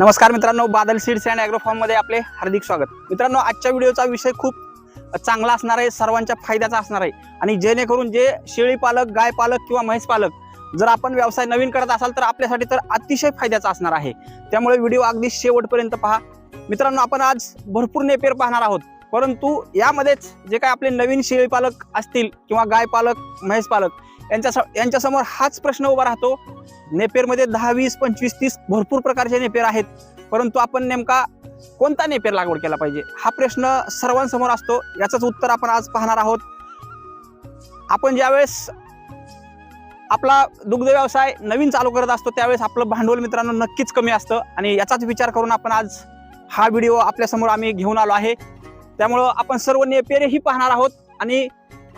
नमस्कार मित्रांनो Badal seeds and agro आपले हार्दिक स्वागत. मित्रांनो आजच्या व्हिडिओचा विषय खूप चांगला असणार आहे सर्वांच्या फायद्याचा असणार आहे. आणि जेणेकरून जे शेळी पालक गाय पालक किंवा म्हैस पालक जर आपण व्यवसाय नवीन करत असाल तर आपल्यासाठी तर अतिशय फायद्याचा असणार आहे. त्यामुळे व्हिडिओ अगदी शेवटपर्यंत पहा. मित्रांनो आपण आज भरपूर नेपेर पाहणार आहोत. परंतु यामध्येच जे काय आपले नवीन शेळी पालक असतील किंवा गाय पालक म्हैस पालक यांच्या यांच्यासमोर हाच प्रश्न उभा राहतो. नेपेरमध्ये दहा वीस पंचवीस तीस भरपूर प्रकारचे नेपेर आहेत. परंतु आपण नेमका कोणता नेपेर लागवड केला पाहिजे? हा प्रश्न सर्वांसमोर असतो. याचंच उत्तर आपण आज पाहणार आहोत. आपण ज्यावेळेस आपला दुग्ध व्यवसाय नवीन चालू करत असतो त्यावेळेस आपलं भांडवल मित्रांनो नक्कीच कमी असतं. आणि याचाच विचार करून आपण आज हा व्हिडिओ आपल्यासमोर आम्ही घेऊन आलो आहे. त्यामुळं आपण सर्व नेपेरही पाहणार आहोत. आणि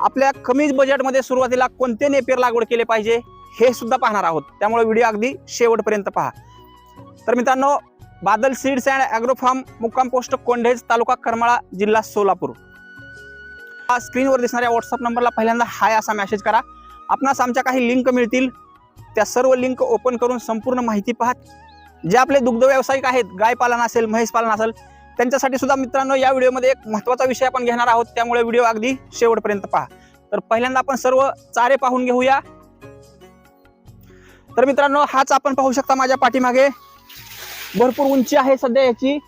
आपल्या कमी बजेटमध्ये सुरुवातीला कोणते नेपेर लागवड केले पाहिजे हे सुद्धा पाहणार आहोत. त्यामुळे व्हिडिओ अगदी शेवटपर्यंत पहा. तर मित्रांनो बादल सीड्स अँड ॲग्रोफार्म मुक्काम पोस्ट कोंढेज तालुका करमाळा जिल्हा सोलापूर. स्क्रीनवर दिसणाऱ्या व्हॉट्सअप नंबरला पहिल्यांदा हाय असा मेसेज करा. आपणास आमच्या काही लिंक मिळतील. त्या सर्व लिंक ओपन करून संपूर्ण माहिती पाहत जे आपले दुग्ध व्यावसायिक आहेत गाय पालन असेल म्हैस पालन असेल त्यांच्यासाठी सुद्धा मित्रांनो या व्हिडिओमध्ये एक महत्त्वाचा विषय आपण घेणार आहोत. त्यामुळे व्हिडिओ अगदी शेवटपर्यंत पहा. तर पहिल्यांदा आपण सर्व चारे पाहून घेऊया. तर मित्रांनो हाच आपण पाहू शकता माझ्या पाठीमागे. भरपूर उंची आहे सध्या याची.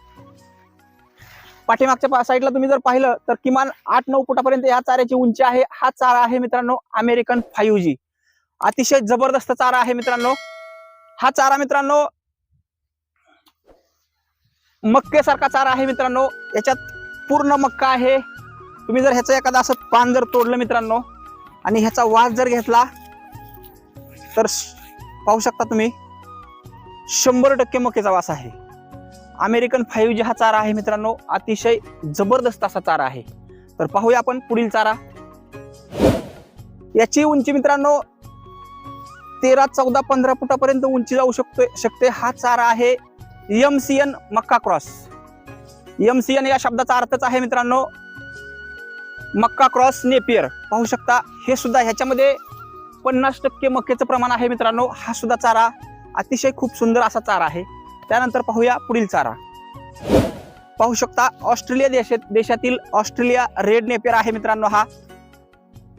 पाठीमागच्या पा- साईडला तुम्ही जर पाहिलं तर किमान आठ नऊ फुटापर्यंत या चाऱ्याची उंची आहे. हा चारा आहे मित्रांनो अमेरिकन फाईव्ह जी अतिशय जबरदस्त चारा आहे मित्रांनो. हा चारा मित्रांनो मक्केसारखा चारा आहे मित्रांनो. याच्यात पूर्ण मक्का आहे. तुम्ही जर ह्याचं एखादं असं पान जर तोडलं मित्रांनो आणि ह्याचा वास जर घेतला तर पाहू शकता तुम्ही शंभर टक्के मक्याचा वास आहे. अमेरिकन फाईव्ह जी हा चारा आहे मित्रांनो अतिशय जबरदस्त असा चारा आहे. तर पाहूया आपण पुढील चारा. याची उंची मित्रांनो तेरा चौदा पंधरा फुटापर्यंत उंची जाऊ शकतो शकते. हा चारा आहे एम सी एन मक्का क्रॉस. एम सी एन या शब्दाचा अर्थच आहे मित्रांनो मक्का क्रॉस नेपियर. पाहू शकता हे सुद्धा ह्याच्यामध्ये पन्नास टक्के मक्याचं प्रमाण आहे मित्रांनो. हा सुद्धा चारा अतिशय खूप सुंदर असा चारा आहे. त्यानंतर पाहूया पुढील चारा. पाहू शकता ऑस्ट्रेलिया देशात देशातील ऑस्ट्रेलिया रेड नेपियर आहे मित्रांनो हा.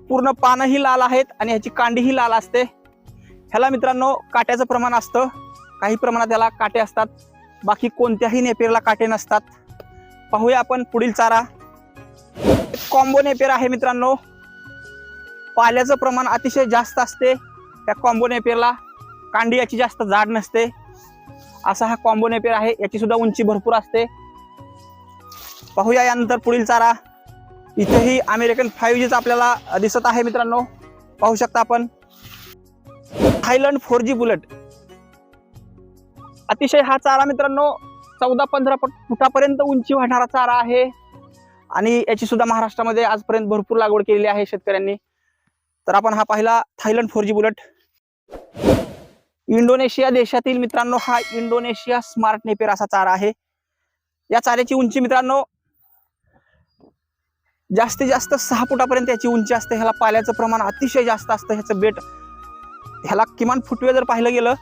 पूर्ण पानही लाल आहेत आणि ह्याची कांडीही लाल असते. ह्याला मित्रांनो काट्याचं प्रमाण असतं. काही प्रमाणात याला काटे असतात. बाकी कोणत्याही नेपेरला काटे नसतात. पाहूया आपण पुढील चारा. कॉम्बो नेपेर आहे मित्रांनो. पाल्याचं प्रमाण अतिशय जास्त असते त्या कॉम्बो नेपेरला. कांडी याची जास्त जाड नसते. असा हा कॉम्बो नेपेर आहे याची सुद्धा उंची भरपूर असते. पाहूया यानंतर पुढील चारा. इथेही अमेरिकन फाईव्ह जीच आपल्याला दिसत आहे मित्रांनो. पाहू शकता आपण. Thailand four G bullet. अतिशय हा चारा मित्रांनो चौदा पंधरा फुट फुटापर्यंत उंची वाढणारा चारा आहे. आणि याची सुद्धा महाराष्ट्रामध्ये आजपर्यंत भरपूर लागवड केलेली आहे शेतकऱ्यांनी. तर आपण हा पाहिला Thailand four G bullet. Indonesia देशातील मित्रांनो हा इंडोनेशिया स्मार्ट नेपेर असा चारा आहे. या चाऱ्याची उंची मित्रांनो जास्तीत जास्त सहा फुटापर्यंत याची उंची असते. ह्याला पाल्याचं प्रमाण अतिशय जास्त असतं. ह्याचं बेट ह्याला किमान फुटवे जर पाहिलं गेलं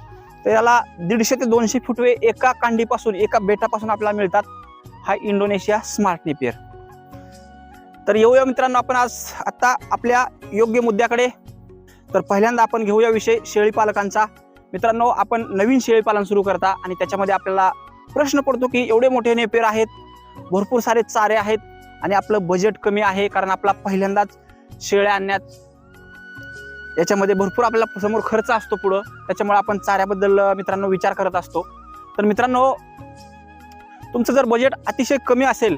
तर याला दीडशे ते दोनशे फुटवे एका कांडीपासून एका बेटापासून आपल्याला मिळतात हा इंडोनेशिया स्मार्ट नेपियर. तर येऊया मित्रांनो आपण आज आत्ता आपल्या योग्य मुद्द्याकडे. तर पहिल्यांदा आपण घेऊया विषय शेळी पालकांचा मित्रांनो आपण नवीन शेळी पालन सुरू करता आणि त्याच्यामध्ये आपल्याला प्रश्न पडतो की एवढे मोठे नेपेर आहेत भरपूर सारे चारे आहेत आणि आपलं बजेट कमी आहे कारण आपला पहिल्यांदाच शेळ्या आणण्यात याच्यामध्ये भरपूर आपल्याला समोर खर्च असतो पुढं. त्याच्यामुळे आपण चाऱ्याबद्दल मित्रांनो विचार करत असतो. तर मित्रांनो तुमचं जर बजेट अतिशय कमी असेल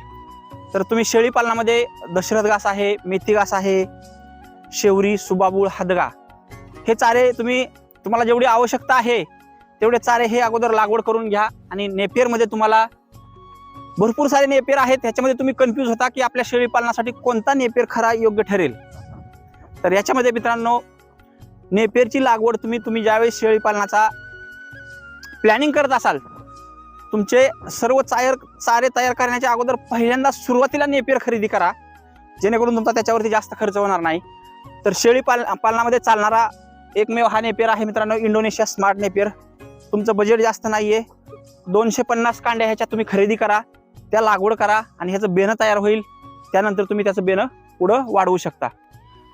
तर तुम्ही शेळी पालनामध्ये दशरथ घास आहे मेथी घास आहे शेवरी सुबाबूळ हादगा. हे चारे तुम्ही तुम्हाला जेवढी आवश्यकता आहे तेवढे चारे हे अगोदर लागवड करून घ्या आणि नेपियरमध्ये तुम्हाला भरपूर सारे नेपियर आहेत. ह्याच्यामध्ये तुम्ही कन्फ्यूज होता की आपल्या शेळी पालनासाठी कोणता नेपियर खरा योग्य ठरेल. तर याच्यामध्ये मित्रांनो नेपेरची लागवड तुम्ही तुम्ही ज्यावेळेस शेळी पालनाचा प्लॅनिंग करत असाल तुमचे सर्व चायर चारे तयार करण्याच्या अगोदर पहिल्यांदा सुरुवातीला नेपेर खरेदी करा. जेणेकरून तुमचा त्याच्यावरती जास्त खर्च होणार नाही. तर शेळी पाल पालनामध्ये चालणारा एकमेव हा नेपेर आहे मित्रांनो इंडोनेशिया स्मार्ट नेपेर. तुमचं बजेट जास्त नाही आहे दोनशे पन्नास कांड्या ह्याच्या तुम्ही खरेदी करा त्या लागवड करा आणि ह्याचं बेणं तयार होईल. त्यानंतर तुम्ही त्याचं बेणं पुढं वाढवू शकता.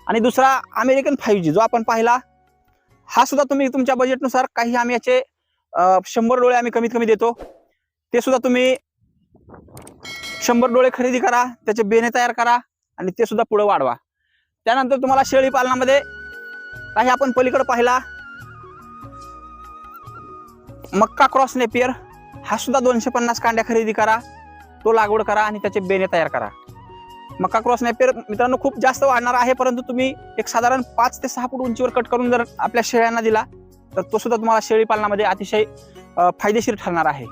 आणि दुसरा अमेरिकन फाईव्ह जी जो आपण पाहिला हा सुद्धा तुम्ही तुमच्या बजेटनुसार काही आम्ही याचे शंभर डोळे आम्ही कमीत कमी देतो. ते सुद्धा तुम्ही शंभर डोळे खरेदी करा त्याचे बेणे तयार करा आणि ते सुद्धा पुढे वाढवा. त्यानंतर तुम्हाला शेळी पालनामध्ये काही आपण पलीकडे पाहिला. मक्का क्रॉस नेपियर हा सुद्धा दोनशे पन्नास कांड्या खरेदी करा. तो लागवड करा आणि त्याचे बेणे तयार करा. मका क्रॉस नॅपियर मित्रांनो खूप जास्त वाढणार आहे परंतु तुम्ही एक साधारण पाच ते सहा फूट उंचीवर कट करून जर आपल्या शेळ्यांना दिला तर तो सुद्धा तुम्हाला शेळी पालनामध्ये अतिशय फायदेशीर ठरणार आहे.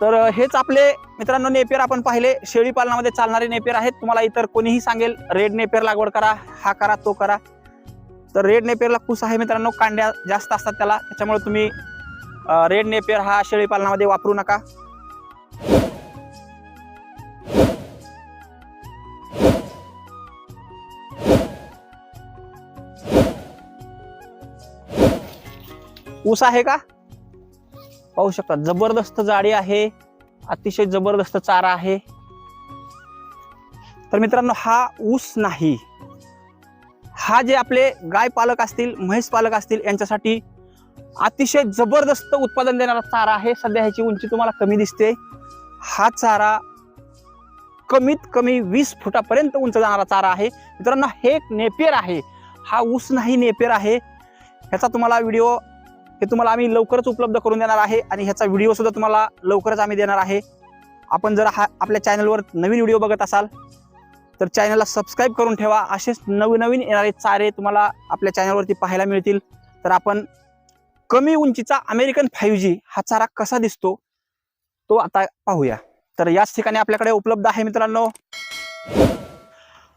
तर हेच आपले मित्रांनो नेपियर आपण पाहिले. शेळी पालनामध्ये चालणारे नेपियर आहेत. तुम्हाला इतर कोणीही सांगेल रेड नेपियर लागवड करा हा करा तो करा. तर रेड नेपियरला कुस आहे मित्रांनो कांड्या जास्त असतात त्याला. त्याच्यामुळे तुम्ही रेड नेपियर हा शेळी पालनामध्ये वापरू नका. ऊस आहे का? पाहू शकता जबरदस्त जाडी आहे अतिशय जबरदस्त चारा आहे. तर मित्रांनो हा ऊस नाही. हा जे आपले गाय पालक असतील म्हैस पालक असतील यांच्यासाठी अतिशय जबरदस्त उत्पादन देणारा चारा आहे. सध्या ह्याची उंची तुम्हाला कमी दिसते. हा चारा कमीत कमी वीस फुटापर्यंत उंच जाणारा चारा आहे. मित्रांनो हे एक नेपियर आहे. हा ऊस नाही नेपियर आहे. ह्याचा तुम्हाला व्हिडिओ हे तुम्हाला आम्ही लवकरच उपलब्ध करून देणार आहे आणि ह्याचा व्हिडिओ सुद्धा तुम्हाला लवकरच आम्ही देणार आहे. आपण जर हा आपल्या चॅनलवर नवीन व्हिडिओ बघत असाल तर चॅनलला सबस्क्राईब करून ठेवा. असेच नवनवीन येणारे चारे तुम्हाला आपल्या चॅनलवरती पाहायला मिळतील. तर आपण कमी उंचीचा अमेरिकन फाईव्ह जी हा चारा कसा दिसतो तो आता पाहूया. तर याच ठिकाणी आपल्याकडे उपलब्ध आहे मित्रांनो.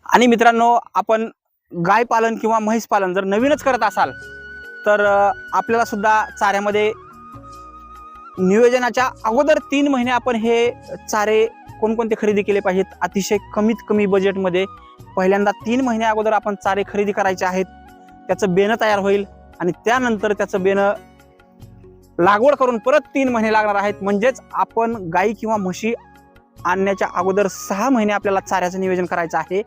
आणि मित्रांनो आपण गाय पालन किंवा म्हैस पालन जर नवीनच करत असाल तर आपल्याला सुद्धा चाऱ्यामध्ये नियोजनाच्या अगोदर तीन महिने आपण हे चारे कोणकोणते खरेदी केले पाहिजेत? अतिशय कमीत कमी बजेटमध्ये पहिल्यांदा तीन महिने अगोदर आपण चारे खरेदी करायचे आहेत. त्याचं बेणं तयार होईल आणि त्यानंतर त्याचं बेणं लागवड करून परत तीन महिने लागणार आहेत. म्हणजेच आपण गाई किंवा म्हशी आणण्याच्या अगोदर सहा महिने आपल्याला चाऱ्याचं नियोजन करायचं आहे.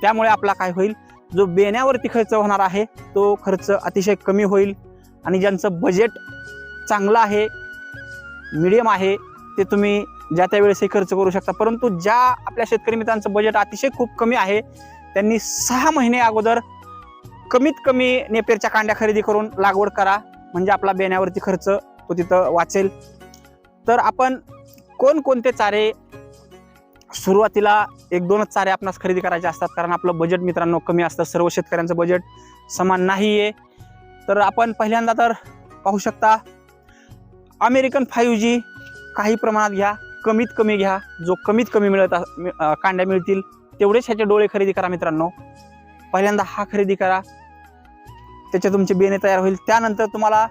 त्यामुळे आपला काय होईल? जो बेण्यावरती खर्च होणार आहे तो खर्च अतिशय कमी होईल आणि ज्यांचं बजेट चांगलं आहे मिडियम आहे ते तुम्ही ज्या त्या वेळेसही खर्च करू शकता. परंतु ज्या आपल्या शेतकरी मित्रांचं बजेट अतिशय खूप कमी आहे त्यांनी सहा महिने अगोदर कमीत कमी नेपेरच्या कांड्या खरेदी करून लागवड करा म्हणजे आपला बेण्यावरती खर्च तो तिथं वाचेल. तर आपण कोणकोणते चारे सुरुवातीला एक दोनच चारे आपणास खरेदी करायचे असतात कारण आपलं बजेट मित्रांनो कमी असतं सर्व शेतकऱ्यांचं बजेट समान नाही आहे तर आपण पहिल्यांदा तर पाहू शकता अमेरिकन फाईव्ह जी काही प्रमाणात घ्या कमीत कमी घ्या जो कमीत कमी मिळत अस- कांड्या मिळतील तेवढेच ह्याचे डोळे खरेदी करा मित्रांनो. पहिल्यांदा हा खरेदी करा त्याचे तुमचे बेने तयार होईल. त्यानंतर तुम्हाला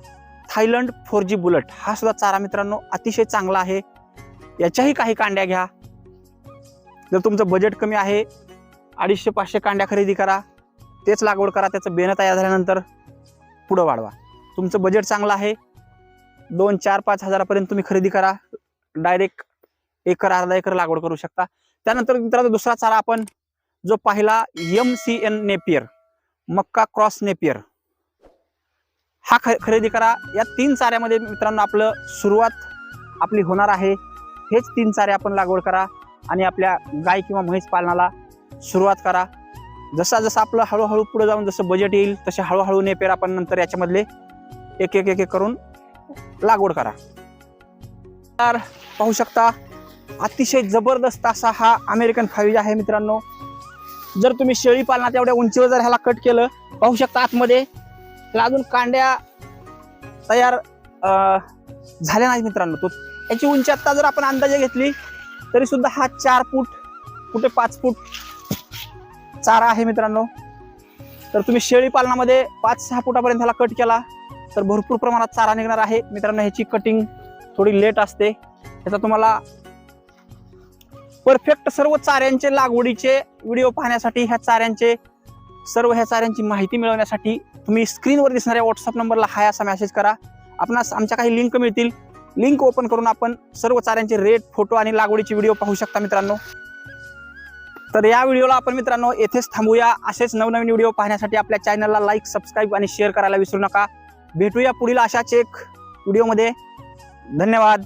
थायलंड फोर जी बुलेट हा सुद्धा चारा मित्रांनो अतिशय चांगला आहे. याच्याही काही कांड्या घ्या जर तुमचं बजेट कमी आहे अडीचशे पाचशे कांड्या खरेदी करा तेच लागवड करा त्याचं बेणं तयार झाल्यानंतर पुढं वाढवा. तुमचं बजेट चांगलं आहे दोन चार पाच हजारापर्यंत तुम्ही खरेदी करा डायरेक्ट एकर अर्धा एकर लागवड करू शकता. त्यानंतर मित्रांनो दुसरा चारा आपण जो पाहिला एम सी एन नेपियर मक्का क्रॉस नेपियर हा ख खरेदी करा. या तीन चाऱ्यामध्ये मित्रांनो आपलं सुरुवात आपली होणार आहे. हेच तीन चारे आपण लागवड करा. आणि आपल्या गाय किंवा म्हैस पालनाला सुरुवात करा. जसा जसं आपलं हळूहळू पुढे जाऊन जसं बजेट येईल तसे हळूहळू नेपेर आपण नंतर याच्यामधले एक एक एक एक करून लागवड करा. तर पाहू शकता अतिशय जबरदस्त असा हा अमेरिकन फाईव्ह आहे मित्रांनो. जर तुम्ही शेळी पालनात एवढ्या उंचीवर जर ह्याला कट केलं पाहू शकता आतमध्ये ह्याला अजून कांड्या तयार झाल्या नाहीत मित्रांनो. तो याची उंची आत्ता जर आपण अंदाजे घेतली तरी सुद्धा हा चार फूट कुठे पाच फूट चारा आहे मित्रांनो. तर तुम्ही शेळी पालनामध्ये पाच सहा फुटापर्यंत ह्याला कट केला तर भरपूर प्रमाणात चारा निघणार आहे. मित्रांनो ह्याची कटिंग थोडी लेट असते. ह्याचा तुम्हाला परफेक्ट सर्व चाऱ्यांचे लागवडीचे व्हिडिओ पाहण्यासाठी ह्या चाऱ्यांचे सर्व ह्या चाऱ्यांची माहिती मिळवण्यासाठी तुम्ही स्क्रीनवर दिसणाऱ्या व्हॉट्सअप नंबरला हाय असा मेसेज करा. आपणास आमच्या काही लिंक मिळतील. लिंक ओपन करून आपण सर्व चाऱ्यांचे रेट फोटो आणि लागवडीचे व्हिडिओ पाहू शकता मित्रांनो. तर या व्हिडिओला आपण मित्रांनो येथेच थांबूया. असेच नवनवीन व्हिडिओ पाहण्यासाठी आपल्या चॅनलला लाईक सबस्क्राईब आणि शेअर करायला विसरू नका. भेटूया पुढील अशाच एक व्हिडिओमध्ये धन्यवाद.